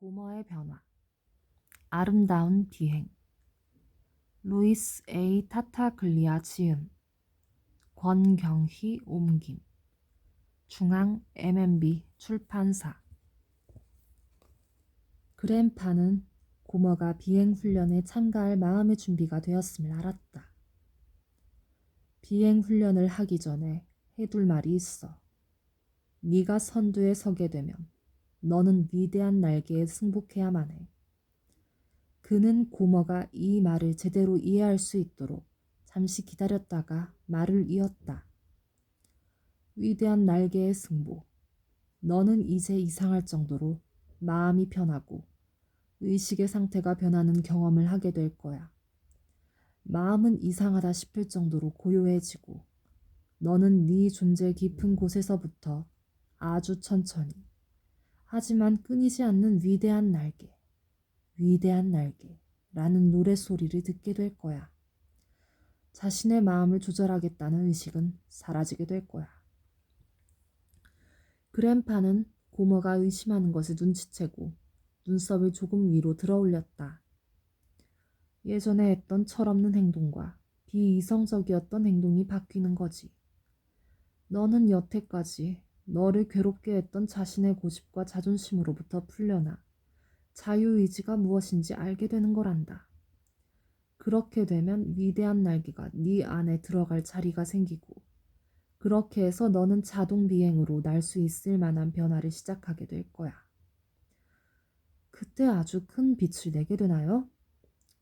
고머의 변화 아름다운 뒤행 루이스 A. 타타글리아 지음 권경희 옮김 중앙 MMB 출판사 그랜파는 고머가 비행훈련에 참가할 마음의 준비가 되었음을 알았다. 비행훈련을 하기 전에 해둘 말이 있어. 네가 선두에 서게 되면 너는 위대한 날개에 승복해야만 해. 그는 고머가 이 말을 제대로 이해할 수 있도록 잠시 기다렸다가 말을 이었다. 위대한 날개의 승복. 너는 이제 이상할 정도로 마음이 편하고 의식의 상태가 변하는 경험을 하게 될 거야. 마음은 이상하다 싶을 정도로 고요해지고 너는 네 존재 깊은 곳에서부터 아주 천천히 하지만 끊이지 않는 위대한 날개, 위대한 날개라는 노래소리를 듣게 될 거야. 자신의 마음을 조절하겠다는 의식은 사라지게 될 거야. 그랜파는 고모가 의심하는 것을 눈치채고 눈썹을 조금 위로 들어 올렸다. 예전에 했던 철없는 행동과 비이성적이었던 행동이 바뀌는 거지. 너는 여태까지 너를 괴롭게 했던 자신의 고집과 자존심으로부터 풀려나 자유의지가 무엇인지 알게 되는 거란다. 그렇게 되면 위대한 날개가 네 안에 들어갈 자리가 생기고 그렇게 해서 너는 자동 비행으로 날 수 있을 만한 변화를 시작하게 될 거야. 그때 아주 큰 빛을 내게 되나요?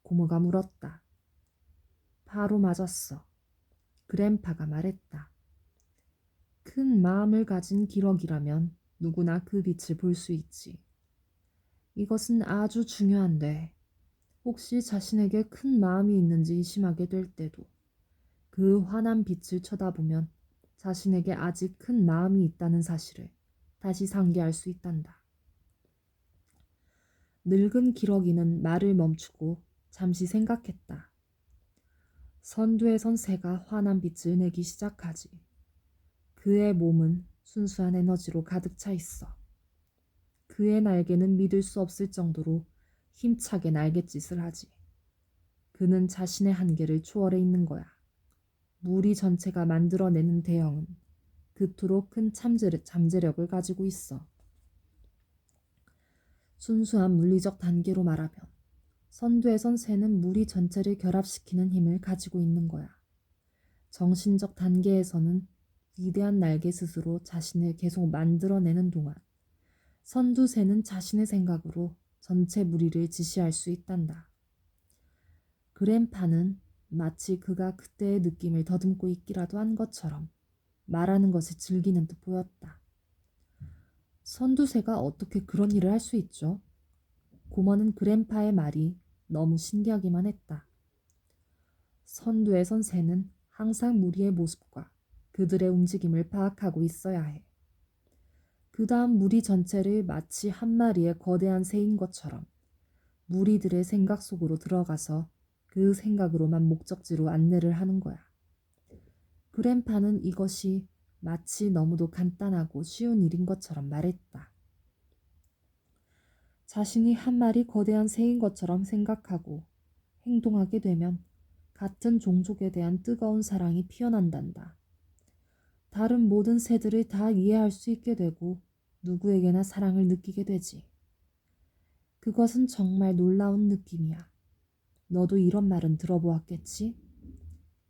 고모가 물었다. 바로 맞았어. 그랜파가 말했다. 큰 마음을 가진 기럭이라면 누구나 그 빛을 볼 수 있지. 이것은 아주 중요한데 혹시 자신에게 큰 마음이 있는지 의심하게 될 때도 그 환한 빛을 쳐다보면 자신에게 아직 큰 마음이 있다는 사실을 다시 상기할 수 있단다. 늙은 기러기는 말을 멈추고 잠시 생각했다. 선두에 선 새가 환한 빛을 내기 시작하지. 그의 몸은 순수한 에너지로 가득 차 있어. 그의 날개는 믿을 수 없을 정도로 힘차게 날갯짓을 하지. 그는 자신의 한계를 초월해 있는 거야. 무리 전체가 만들어내는 대형은 그토록 큰 참재력, 잠재력을 가지고 있어. 순수한 물리적 단계로 말하면 선두에선 새는 무리 전체를 결합시키는 힘을 가지고 있는 거야. 정신적 단계에서는 위대한 날개 스스로 자신을 계속 만들어내는 동안 선두새는 자신의 생각으로 전체 무리를 지시할 수 있단다. 그랜파는 마치 그가 그때의 느낌을 더듬고 있기라도 한 것처럼 말하는 것을 즐기는 듯 보였다. 선두새가 어떻게 그런 일을 할 수 있죠? 고모는 그랜파의 말이 너무 신기하기만 했다. 선두에 선 새는 항상 무리의 모습과 그들의 움직임을 파악하고 있어야 해. 그 다음 무리 전체를 마치 한 마리의 거대한 새인 것처럼 무리들의 생각 속으로 들어가서 그 생각으로만 목적지로 안내를 하는 거야. 그랜파는 이것이 마치 너무도 간단하고 쉬운 일인 것처럼 말했다. 자신이 한 마리 거대한 새인 것처럼 생각하고 행동하게 되면 같은 종족에 대한 뜨거운 사랑이 피어난단다. 다른 모든 새들을 다 이해할 수 있게 되고 누구에게나 사랑을 느끼게 되지. 그것은 정말 놀라운 느낌이야. 너도 이런 말은 들어보았겠지?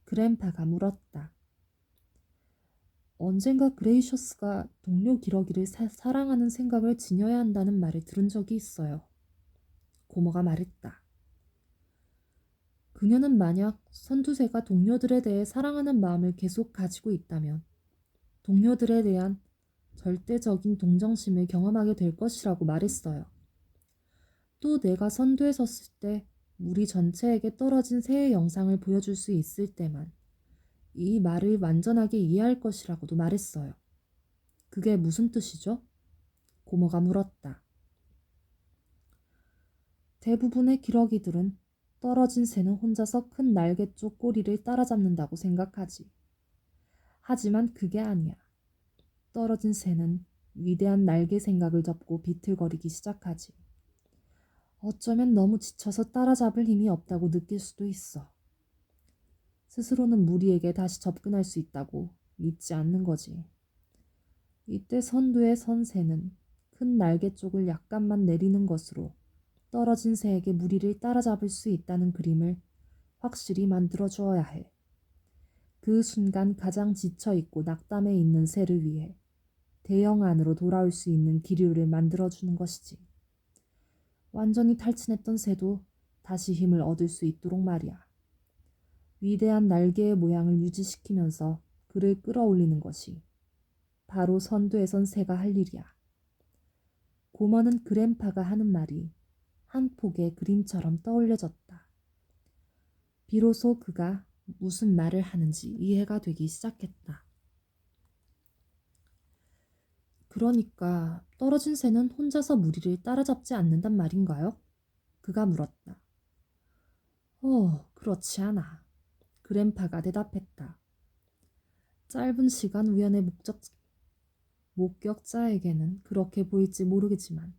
그랜파가 물었다. 언젠가 그레이셔스가 동료 기러기를 사, 사랑하는 생각을 지녀야 한다는 말을 들은 적이 있어요. 고모가 말했다. 그녀는 만약 선두새가 동료들에 대해 사랑하는 마음을 계속 가지고 있다면 동료들에 대한 절대적인 동정심을 경험하게 될 것이라고 말했어요. 또 내가 선두에 섰을 때 무리 전체에게 떨어진 새의 영상을 보여줄 수 있을 때만 이 말을 완전하게 이해할 것이라고도 말했어요. 그게 무슨 뜻이죠? 고모가 물었다. 대부분의 기러기들은 떨어진 새는 혼자서 큰 날개 쪽 꼬리를 따라잡는다고 생각하지. 하지만 그게 아니야. 떨어진 새는 위대한 날개 생각을 접고 비틀거리기 시작하지. 어쩌면 너무 지쳐서 따라잡을 힘이 없다고 느낄 수도 있어. 스스로는 무리에게 다시 접근할 수 있다고 믿지 않는 거지. 이때 선두의 선새는 큰 날개 쪽을 약간만 내리는 것으로 떨어진 새에게 무리를 따라잡을 수 있다는 그림을 확실히 만들어 주어야 해. 그 순간 가장 지쳐 있고 낙담해 있는 새를 위해 대형 안으로 돌아올 수 있는 기류를 만들어 주는 것이지. 완전히 탈진했던 새도 다시 힘을 얻을 수 있도록 말이야. 위대한 날개의 모양을 유지시키면서 그를 끌어올리는 것이 바로 선두에선 새가 할 일이야. 고머는 그랜파가 하는 말이 한 폭의 그림처럼 떠올려졌다. 비로소 그가 무슨 말을 하는지 이해가 되기 시작했다. 그러니까 떨어진 새는 혼자서 무리를 따라잡지 않는단 말인가요? 그가 물었다. 어, 그렇지 않아. 그랜파가 대답했다. 짧은 시간 우연의 목적, 목격자에게는 그렇게 보일지 모르겠지만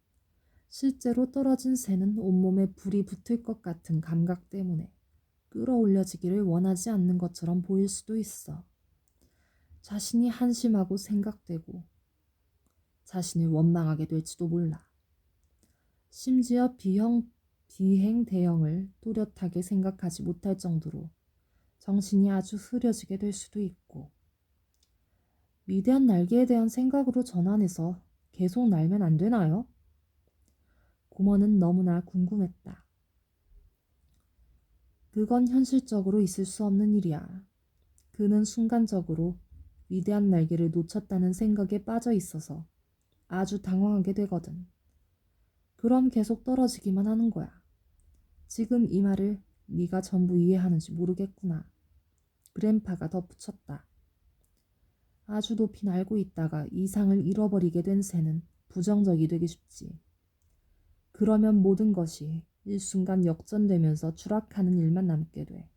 실제로 떨어진 새는 온몸에 불이 붙을 것 같은 감각 때문에 끌어올려지기를 원하지 않는 것처럼 보일 수도 있어. 자신이 한심하고 생각되고 자신을 원망하게 될지도 몰라. 심지어 비형, 비행 대형을 또렷하게 생각하지 못할 정도로 정신이 아주 흐려지게 될 수도 있고 위대한 날개에 대한 생각으로 전환해서 계속 날면 안 되나요? 고모는 너무나 궁금했다. 그건 현실적으로 있을 수 없는 일이야. 그는 순간적으로 위대한 날개를 놓쳤다는 생각에 빠져 있어서 아주 당황하게 되거든. 그럼 계속 떨어지기만 하는 거야. 지금 이 말을 네가 전부 이해하는지 모르겠구나. 그랜파가 덧붙였다. 아주 높이 날고 있다가 이상을 잃어버리게 된 새는 부정적이 되기 쉽지. 그러면 모든 것이 일순간 역전되면서 추락하는 일만 남게 돼.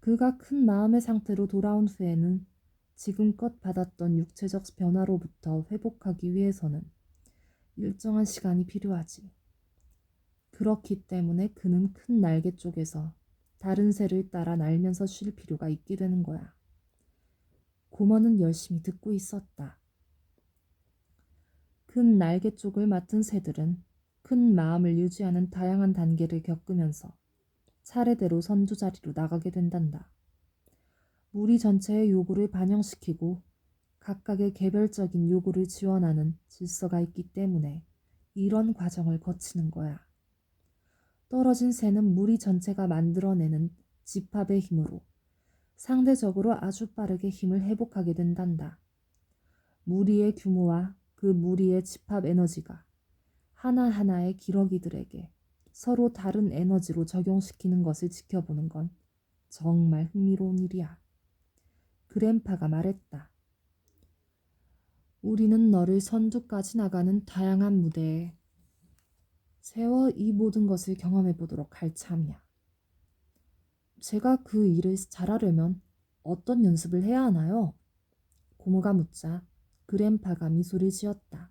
그가 큰 마음의 상태로 돌아온 후에는 지금껏 받았던 육체적 변화로부터 회복하기 위해서는 일정한 시간이 필요하지. 그렇기 때문에 그는 큰 날개 쪽에서 다른 새를 따라 날면서 쉴 필요가 있게 되는 거야. 고모는 열심히 듣고 있었다. 큰 날개 쪽을 맡은 새들은 큰 마음을 유지하는 다양한 단계를 겪으면서 차례대로 선두 자리로 나가게 된단다. 무리 전체의 요구를 반영시키고 각각의 개별적인 요구를 지원하는 질서가 있기 때문에 이런 과정을 거치는 거야. 떨어진 새는 무리 전체가 만들어내는 집합의 힘으로 상대적으로 아주 빠르게 힘을 회복하게 된단다. 무리의 규모와 그 무리의 집합 에너지가 하나하나의 기러기들에게 서로 다른 에너지로 적용시키는 것을 지켜보는 건 정말 흥미로운 일이야. 그랜파가 말했다. 우리는 너를 선두까지 나가는 다양한 무대에 세워 이 모든 것을 경험해 보도록 할 참이야. 제가 그 일을 잘하려면 어떤 연습을 해야 하나요? 고모가 묻자 그랜파가 미소를 지었다.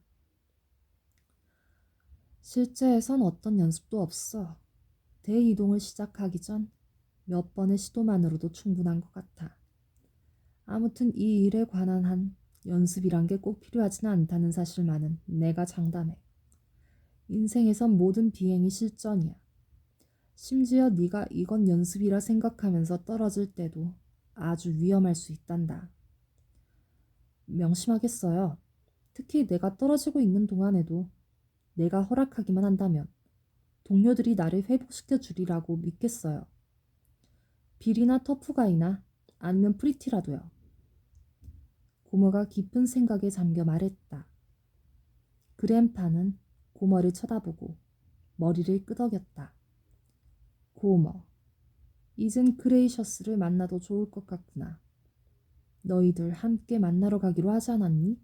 실제에선 어떤 연습도 없어. 대이동을 시작하기 전 몇 번의 시도만으로도 충분한 것 같아. 아무튼 이 일에 관한 한 연습이란 게 꼭 필요하지는 않다는 사실만은 내가 장담해. 인생에선 모든 비행이 실전이야. 심지어 네가 이건 연습이라 생각하면서 떨어질 때도 아주 위험할 수 있단다. 명심하겠어요. 특히 내가 떨어지고 있는 동안에도 내가 허락하기만 한다면 동료들이 나를 회복시켜 주리라고 믿겠어요. 빌이나 터프가이나 아니면 프리티라도요. 고모가 깊은 생각에 잠겨 말했다. 그랜파는 고모를 쳐다보고 머리를 끄덕였다. 고모, 이젠 그레이셔스를 만나도 좋을 것 같구나. 너희들 함께 만나러 가기로 하지 않았니?